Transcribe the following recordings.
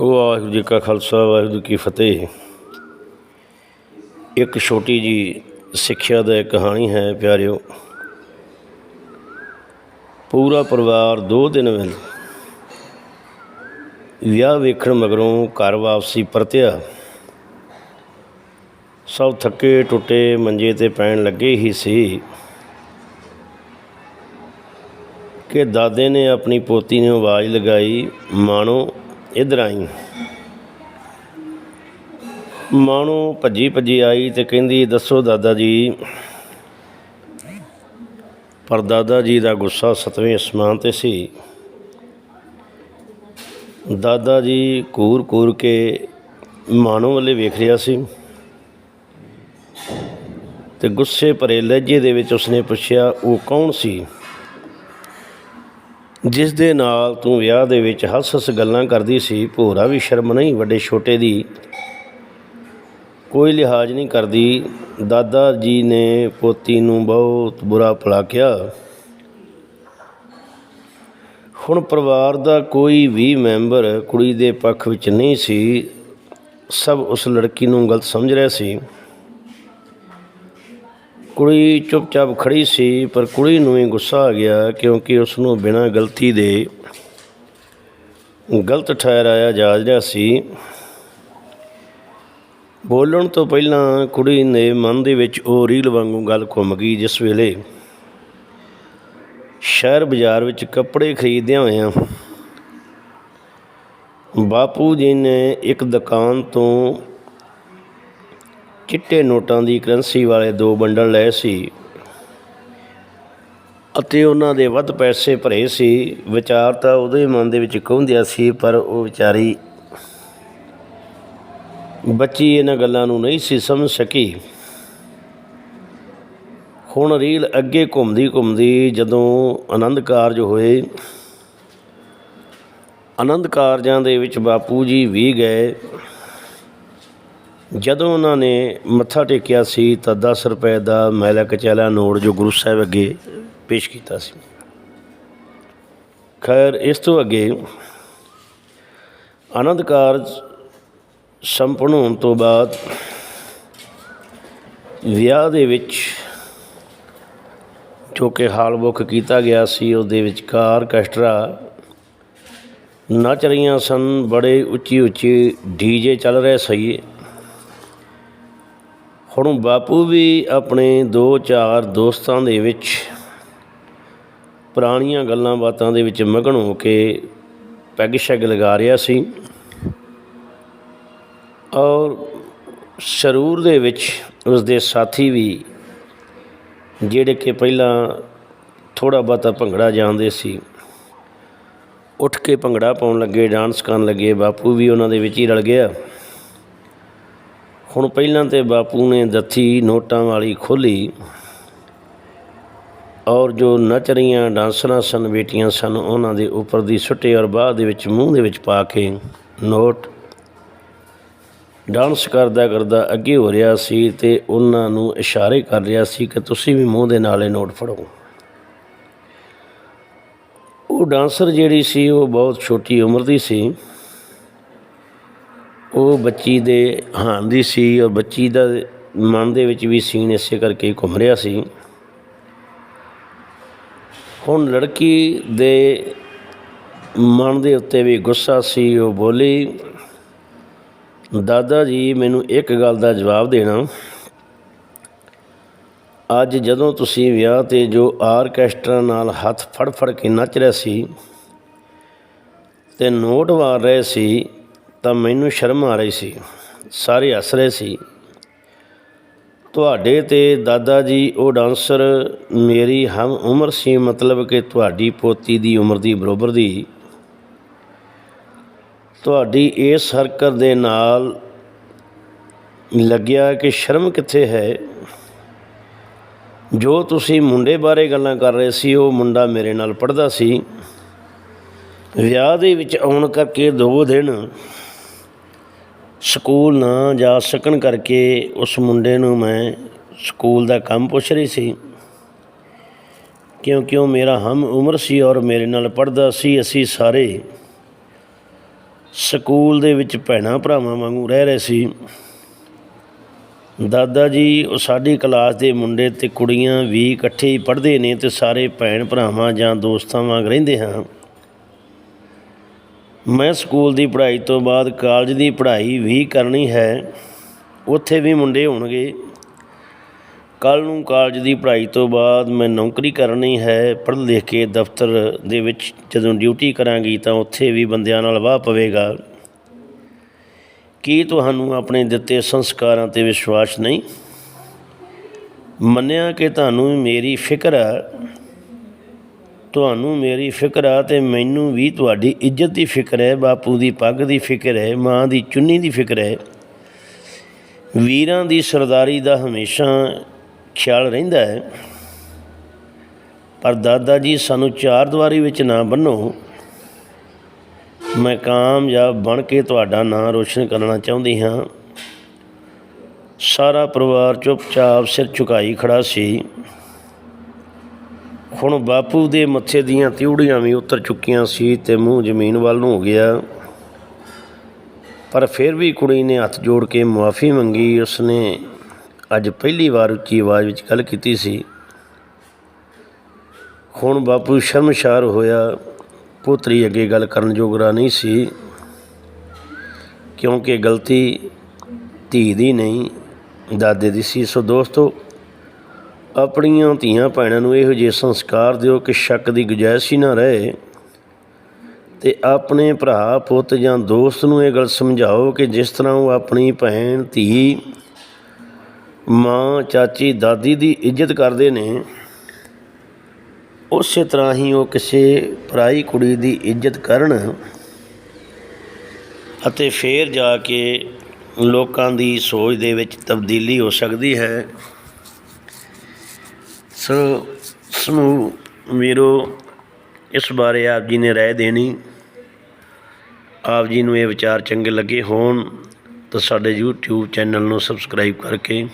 ਵਾਹਿਗੁਰੂ ਜੀ ਕਾ ਖਾਲਸਾ, ਵਾਹਿਗੁਰੂ ਜੀ ਕੀ ਫਤਿਹ। ਇੱਕ ਛੋਟੀ ਜੀ ਸਿੱਖਿਆ ਦਾ ਕਹਾਣੀ ਹੈ, ਪਿਆਰਿਓ। ਪੂਰਾ ਪਰਿਵਾਰ ਦੋ ਦਿਨ ਵਿੱਚ ਵਿਆਹ ਵੇਖਣ ਮਗਰੋਂ ਘਰ ਵਾਪਸੀ ਪਰਤਿਆ। ਸਭ ਥੱਕੇ ਟੁੱਟੇ, ਮੰਜੇ ਤੇ ਪੈਣ ਲੱਗੇ ਹੀ ਸੀ ਕਿ ਦਾਦੇ ਨੇ ਆਪਣੀ ਪੋਤੀ ਨੂੰ ਆਵਾਜ਼ ਲਗਾਈ, ਮਾਣੋ ਇੱਧਰ ਆਈ। ਮਾਣੋ ਭੱਜੀ ਭੱਜੀ ਆਈ ਤੇ ਕਹਿੰਦੀ, ਦੱਸੋ ਦਾਦਾ ਜੀ। ਪਰ ਦਾਦਾ ਜੀ ਦਾ ਗੁੱਸਾ ਸਤਵੇਂ ਅਸਮਾਨ ਤੇ ਸੀ। ਦਾਦਾ ਜੀ ਕੂਰ ਕੂਰ ਕੇ ਮਾਣੋ ਵੱਲੇ ਵੇਖ ਰਿਹਾ ਸੀ ਤੇ ਗੁੱਸੇ ਭਰੇ ਲਹਿਜੇ ਦੇ ਵਿੱਚ ਉਸਨੇ ਪੁੱਛਿਆ, ਉਹ ਕੌਣ ਸੀ? ਜਿਸ ਦੇ ਨਾਲ ਤੂੰ ਵਿਆਹ ਦੇ ਵਿੱਚ ਹੱਸ-ਹੱਸ ਗੱਲਾਂ ਕਰਦੀ ਸੀ, ਭੋਰਾ ਵੀ ਸ਼ਰਮ ਨਹੀਂ, ਵੱਡੇ ਛੋਟੇ ਦੀ ਕੋਈ ਲਿਹਾਜ਼ ਨਹੀਂ ਕਰਦੀ। ਦਾਦਾ ਜੀ ਨੇ ਪੋਤੀ ਨੂੰ ਬਹੁਤ ਬੁਰਾ ਭਲਾ ਕਿਹਾ ਹੁਣ ਪਰਿਵਾਰ ਦਾ ਕੋਈ ਵੀ ਮੈਂਬਰ ਕੁੜੀ ਦੇ ਪੱਖ ਵਿੱਚ ਨਹੀਂ ਸੀ, ਸਭ ਉਸ ਲੜਕੀ ਨੂੰ ਗਲਤ ਸਮਝ ਰਿਹਾ ਸੀ। ਕੁੜੀ ਚੁੱਪਚਾਪ ਖੜੀ ਸੀ, ਪਰ ਕੁੜੀ ਨੂੰ ਹੀ ਗੁੱਸਾ ਆ ਗਿਆ ਕਿਉਂਕਿ ਉਸ ਨੂੰ ਬਿਨਾਂ ਗਲਤੀ ਦੇ ਗਲਤ ਠਹਿਰਾਇਆ ਜਾ ਰਿਹਾ ਸੀ। ਬੋਲਣ ਤੋਂ ਪਹਿਲਾਂ ਕੁੜੀ ਦੇ ਮਨ ਦੇ ਵਿੱਚ ਉਹ ਰੀਲ ਵਾਂਗੂ ਗੱਲ ਘੁੰਮ ਗਈ, ਜਿਸ ਵੇਲੇ ਸ਼ਹਿਰ ਬਾਜ਼ਾਰ ਵਿੱਚ ਕੱਪੜੇ ਖਰੀਦਦਿਆਂ ਹੋਇਆਂ ਬਾਪੂ ਜੀ ਨੇ ਇੱਕ ਦੁਕਾਨ ਤੋਂ ਚਿੱਟੇ ਨੋਟਾਂ ਦੀ ਕਰੰਸੀ ਵਾਲੇ ਦੋ ਬੰਡਲ ਲਏ ਸੀ ਅਤੇ ਉਹਨਾਂ ਦੇ ਵੱਧ ਪੈਸੇ ਭਰੇ ਸੀ। ਵਿਚਾਰ ਤਾਂ ਉਹਦੇ ਮਨ ਦੇ ਵਿੱਚ ਘੁੰਮਦਿਆ ਸੀ, ਪਰ ਉਹ ਵਿਚਾਰੀ ਬੱਚੀ ਇਹਨਾਂ ਗੱਲਾਂ ਨੂੰ ਨਹੀਂ ਸੀ ਸਮਝ ਸਕੀ। ਹੁਣ ਰੀਲ ਅੱਗੇ ਘੁੰਮਦੀ ਘੁੰਮਦੀ ਜਦੋਂ ਆਨੰਦ ਕਾਰਜ ਹੋਏ, ਆਨੰਦ ਕਾਰਜਾਂ ਦੇ ਵਿੱਚ ਬਾਪੂ ਜੀ ਵੀ ਗਏ। ਜਦੋਂ ਉਹਨਾਂ ਨੇ ਮੱਥਾ ਟੇਕਿਆ ਸੀ ਤਾਂ 10 ਰੁਪਏ ਦਾ ਮੈਲਾ ਕਚੈਲਾ ਨੋਟ ਜੋ ਗੁਰੂ ਸਾਹਿਬ ਅੱਗੇ ਪੇਸ਼ ਕੀਤਾ ਸੀ। ਖੈਰ, ਇਸ ਤੋਂ ਅੱਗੇ ਆਨੰਦ ਕਾਰਜ ਸੰਪੂਰਨ ਹੋਣ ਤੋਂ ਬਾਅਦ ਵਿਆਹ ਦੇ ਵਿੱਚ ਜੋ ਕਿ ਹਾਲ ਬੁੱਕ ਕੀਤਾ ਗਿਆ ਸੀ, ਉਹਦੇ ਵਿੱਚ ਕਾਰ ਕੈਸਟਰਾ ਨੱਚ ਰਹੀਆਂ ਸਨ, ਬੜੇ ਉੱਚੀ ਉੱਚੀ ਡੀਜੇ ਚੱਲ ਰਹੇ ਸਹੀ ਹੁਣ ਬਾਪੂ ਵੀ ਆਪਣੇ ਦੋ ਚਾਰ ਦੋਸਤਾਂ ਦੇ ਵਿੱਚ, ਪੁਰਾਣੀਆਂ ਗੱਲਾਂ ਬਾਤਾਂ ਦੇ ਵਿੱਚ ਮਗਨ ਹੋ ਕੇ ਪੈਗ ਸ਼ੈਗ ਲਗਾ ਰਿਹਾ ਸੀ। ਔਰ ਸਰੂਰ ਦੇ ਵਿੱਚ ਉਸ ਦੇ ਸਾਥੀ ਵੀ, ਜਿਹੜੇ ਕਿ ਪਹਿਲਾਂ ਥੋੜਾ ਬਹੁਤਾ ਭੰਗੜਾ ਜਾਣਦੇ ਸੀ। ਉੱਠ ਕੇ ਭੰਗੜਾ ਪਾਉਣ ਲੱਗੇ, ਡਾਂਸ ਕਰਨ ਲੱਗੇ, ਬਾਪੂ ਵੀ ਉਹਨਾਂ ਦੇ ਵਿੱਚ ਹੀ ਰਲ ਗਿਆ। ਹੁਣ ਪਹਿਲਾਂ ਤੇ ਬਾਪੂ ਨੇ ਦੱਥੀ ਨੋਟਾਂ ਵਾਲੀ ਖੋਲੀ ਔਰ ਜੋ ਨੱਚ ਰਹੀਆਂ ਡਾਂਸਰਾਂ ਸਨ, ਬੇਟੀਆਂ ਸਨ, ਉਹਨਾਂ ਦੇ ਉੱਪਰ ਦੀ ਸੁੱਟੇ ਔਰ ਬਾਅਦ ਦੇ ਵਿੱਚ ਮੂੰਹ ਦੇ ਵਿੱਚ ਪਾ ਕੇ ਨੋਟ ਡਾਂਸ ਕਰਦਾ ਕਰਦਾ ਅੱਗੇ ਹੋ ਰਿਹਾ ਸੀ ਤੇ ਉਹਨਾਂ ਨੂੰ ਇਸ਼ਾਰੇ ਕਰ ਰਿਹਾ ਸੀ ਕਿ ਤੁਸੀਂ ਵੀ ਮੂੰਹ ਦੇ ਨਾਲੇ ਨੋਟ ਫੜੋ। ਉਹ ਡਾਂਸਰ ਜਿਹੜੀ ਸੀ, ਉਹ ਬਹੁਤ ਛੋਟੀ ਉਮਰ ਦੀ ਸੀ। ਉਹ ਬੱਚੀ ਦੇ ਹਾਂ ਦੀ ਸੀ ਔਰ ਬੱਚੀ ਦਾ ਮਨ ਦੇ ਵਿੱਚ ਵੀ ਸੀਨ ਇਸੇ ਕਰਕੇ ਘੁੰਮ ਰਿਹਾ ਸੀ। ਹੁਣ ਲੜਕੀ ਦੇ ਮਨ ਦੇ ਉੱਤੇ ਵੀ ਗੁੱਸਾ ਸੀ, ਉਹ ਬੋਲੀ, ਦਾਦਾ ਜੀ, ਮੈਨੂੰ ਇੱਕ ਗੱਲ ਦਾ ਜਵਾਬ ਦੇਣਾ। ਅੱਜ ਜਦੋਂ ਤੁਸੀਂ ਵਿਆਹ ਤੇ ਜੋ ਆਰਕੈਸਟਰਾ ਨਾਲ ਹੱਥ ਫੜ ਫੜ ਕੇ ਨੱਚ ਰਿਹਾ ਸੀ ਤੇ ਨੋਟ ਵਾਰ ਰਹੇ ਸੀ ਤਾਂ ਮੈਨੂੰ ਸ਼ਰਮ ਆ ਰਹੀ ਸੀ। ਸਾਰੇ ਹੱਸ ਰਹੇ ਸੀ। ਤੁਹਾਡੇ ਤੇ ਦਾਦਾ ਜੀ, ਉਹ ਡਾਂਸਰ ਮੇਰੀ ਹਮ ਉਮਰ ਸੀ, ਮਤਲਬ ਕਿ ਤੁਹਾਡੀ ਪੋਤੀ ਦੀ ਉਮਰ ਦੀ ਬਰੋਬਰ ਦੀ। ਤੁਹਾਡੀ ਇਸ ਹਰਕਤ ਦੇ ਨਾਲ ਲੱਗਿਆ ਕਿ ਸ਼ਰਮ ਕਿੱਥੇ ਹੈ? ਜੋ ਤੁਸੀਂ ਮੁੰਡੇ ਬਾਰੇ ਗੱਲਾਂ ਕਰ ਰਹੇ ਸੀ, ਉਹ ਮੁੰਡਾ ਮੇਰੇ ਨਾਲ ਪੜਦਾ ਸੀ। ਵਿਆਹ ਦੇ ਵਿੱਚ ਆਉਣ ਕਰਕੇ ਦੋ ਦਿਨ ਸਕੂਲ ਨਾ ਜਾ ਸਕਣ ਕਰਕੇ ਉਸ ਮੁੰਡੇ ਨੂੰ ਮੈਂ ਸਕੂਲ ਦਾ ਕੰਮ ਪੁੱਛ ਰਹੀ ਸੀ। ਕਿਉਂਕਿ ਉਹ ਮੇਰਾ ਹਮ ਉਮਰ ਸੀ ਔਰ ਮੇਰੇ ਨਾਲ ਪੜਦਾ ਸੀ, ਅਸੀਂ ਸਾਰੇ ਸਕੂਲ ਦੇ ਵਿੱਚ ਭੈਣਾਂ ਭਰਾਵਾਂ ਵਾਂਗੂ ਰਹਿ ਰਹੇ ਸੀ। ਦਾਦਾ ਜੀ, ਉਹ ਸਾਡੀ ਕਲਾਸ ਦੇ ਮੁੰਡੇ ਤੇ ਕੁੜੀਆਂ ਵੀ ਇਕੱਠੇ ਹੀ ਪੜ੍ਹਦੇ ਨੇ ਤੇ ਸਾਰੇ ਭੈਣ ਭਰਾਵਾਂ ਜਾਂ ਦੋਸਤਾਂ ਵਾਂਗ ਰਹਿੰਦੇ ਹਾਂ। ਮੈਂ ਸਕੂਲ ਦੀ ਪੜ੍ਹਾਈ ਤੋਂ ਬਾਅਦ ਕਾਲਜ ਦੀ ਪੜ੍ਹਾਈ ਵੀ ਕਰਨੀ ਹੈ, ਉੱਥੇ ਵੀ ਮੁੰਡੇ ਹੋਣਗੇ। ਕੱਲ੍ਹ ਨੂੰ ਕਾਲਜ ਦੀ ਪੜ੍ਹਾਈ ਤੋਂ ਬਾਅਦ ਮੈਂ ਨੌਕਰੀ ਕਰਨੀ ਹੈ ਪੜ੍ਹ ਲਿਖ ਕੇ ਦਫ਼ਤਰ ਦੇ ਵਿੱਚ ਜਦੋਂ ਡਿਊਟੀ ਕਰਾਂਗੀ ਤਾਂ ਉੱਥੇ ਵੀ ਬੰਦਿਆਂ ਨਾਲ ਵਾਹ ਪਵੇਗਾ। ਕੀ ਤੁਹਾਨੂੰ ਆਪਣੇ ਦਿੱਤੇ ਸੰਸਕਾਰਾਂ ਤੇ ਵਿਸ਼ਵਾਸ ਨਹੀਂ? ਮੰਨਿਆ ਕਿ ਤੁਹਾਨੂੰ ਮੇਰੀ ਫਿਕਰ ਹੈ। ਤੁਹਾਨੂੰ ਮੇਰੀ ਫਿਕਰ ਆ ਤੇ ਮੈਨੂੰ ਵੀ ਤੁਹਾਡੀ ਇੱਜ਼ਤ ਦੀ ਫਿਕਰ ਹੈ, ਬਾਪੂ ਦੀ ਪੱਗ ਦੀ ਫਿਕਰ ਹੈ, ਮਾਂ ਦੀ ਚੁੰਨੀ ਦੀ ਫਿਕਰ ਹੈ। ਵੀਰਾਂ ਦੀ ਸਰਦਾਰੀ ਦਾ ਹਮੇਸ਼ਾ ਖਿਆਲ ਰਹਿੰਦਾ ਹੈ। ਪਰ ਦਾਦਾ ਜੀ, ਸਾਨੂੰ ਚਾਰ ਦੀਵਾਰੀ ਵਿੱਚ ਨਾ ਬੰਨੋ। ਮੈਂ ਕਾਮਯਾਬ ਬਣ ਕੇ ਤੁਹਾਡਾ ਨਾਂ ਰੋਸ਼ਨ ਕਰਨਾ ਚਾਹੁੰਦੀ ਹਾਂ। ਸਾਰਾ ਪਰਿਵਾਰ ਚੁੱਪਚਾਪ ਸਿਰ ਝੁਕਾਈ ਖੜਾ ਸੀ। ਹੁਣ ਬਾਪੂ ਦੇ ਮੱਥੇ ਦੀਆਂ ਤਿਉੜੀਆਂ ਵੀ ਉਤਰ ਚੁੱਕੀਆਂ ਸੀ ਤੇ ਮੂੰਹ ਜ਼ਮੀਨ ਵੱਲ ਨੂੰ ਹੋ ਗਿਆ। ਪਰ ਫਿਰ ਵੀ ਕੁੜੀ ਨੇ ਹੱਥ ਜੋੜ ਕੇ ਮੁਆਫੀ ਮੰਗੀ। ਉਸਨੇ ਅੱਜ ਪਹਿਲੀ ਵਾਰ ਉੱਚੀ ਆਵਾਜ਼ ਵਿੱਚ ਗੱਲ ਕੀਤੀ ਸੀ। ਹੁਣ ਬਾਪੂ ਸ਼ਰਮਸ਼ਾਰ ਹੋਇਆ। ਪੋਤਰੀ ਅੱਗੇ ਗੱਲ ਕਰਨ ਜੋਗਰਾ ਨਹੀਂ ਸੀ। ਕਿਉਂਕਿ ਗਲਤੀ ਧੀ ਦੀ ਨਹੀਂ, ਦਾਦੇ ਦੀ ਸੀ। ਸੋ ਦੋਸਤੋ ਆਪਣੀਆਂ ਧੀਆਂ ਭੈਣਾਂ ਨੂੰ ਇਹੋ ਜਿਹੇ ਸੰਸਕਾਰ ਦਿਓ ਕਿ ਸ਼ੱਕ ਦੀ ਗੁਜਾਇਸ਼ ਹੀ ਨਾ ਰਹੇ ਤੇ ਆਪਣੇ ਭਰਾ, ਪੁੱਤ ਜਾਂ ਦੋਸਤ ਨੂੰ ਇਹ ਗੱਲ ਸਮਝਾਓ ਕਿ ਜਿਸ ਤਰ੍ਹਾਂ ਉਹ ਆਪਣੀ ਭੈਣ, ਧੀ, ਮਾਂ, ਚਾਚੀ, ਦਾਦੀ ਦੀ ਇੱਜ਼ਤ ਕਰਦੇ ਨੇ, ਉਸੇ ਤਰ੍ਹਾਂ ਹੀ ਉਹ ਕਿਸੇ ਪਰਾਈ ਕੁੜੀ ਦੀ ਇੱਜ਼ਤ ਕਰਨ ਅਤੇ ਫੇਰ ਜਾ ਕੇ ਲੋਕਾਂ ਦੀ ਸੋਚ ਦੇ ਵਿੱਚ ਤਬਦੀਲੀ ਹੋ ਸਕਦੀ ਹੈ। ਸੋ ਸਮੂਹ ਵੀਰੋ, ਇਸ ਬਾਰੇ ਆਪ ਜੀ ਨੇ ਰਾਏ ਦੇਣੀ। ਆਪ ਜੀ ਨੂੰ ਇਹ ਵਿਚਾਰ ਚੰਗੇ ਲੱਗੇ ਹੋਣ, ਤਾਂ ਸਾਡੇ YouTube ਚੈਨਲ ਨੂੰ ਸਬਸਕ੍ਰਾਈਬ ਕਰਕੇ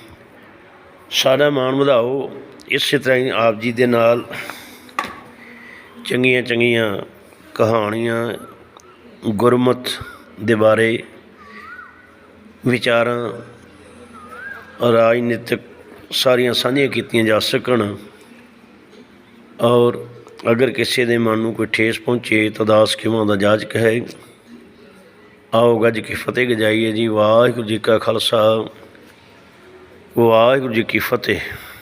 ਸਾਡਾ ਮਾਣ ਵਧਾਓ। ਇਸੇ ਤਰ੍ਹਾਂ ਹੀ ਆਪ ਜੀ ਦੇ ਨਾਲ ਚੰਗੀਆਂ ਚੰਗੀਆਂ ਕਹਾਣੀਆਂ, ਗੁਰਮਤ ਦੇ ਬਾਰੇ ਵਿਚਾਰਾਂ, ਰਾਜਨੀਤਿਕ ਸਾਰੀਆਂ ਸਾਂਝੀਆਂ ਕੀਤੀਆਂ ਜਾ ਸਕਣ। ਔਰ ਅਗਰ ਕਿਸੇ ਦੇ ਮਨ ਨੂੰ ਕੋਈ ਠੇਸ ਪਹੁੰਚੇ ਤਾਂ ਦਾਸ ਕਿਵਾਂ ਦਾ ਜਾਜਕ ਹੈ ਆਓ ਗੱਜ ਕੇ ਫਤਿਹ ਗਜਾਈਏ ਜੀ, ਵਾਹਿਗੁਰੂ ਜੀ ਕਾ ਖਾਲਸਾ, ਵਾਹਿਗੁਰੂ ਜੀ ਕੀ ਫਤਿਹ।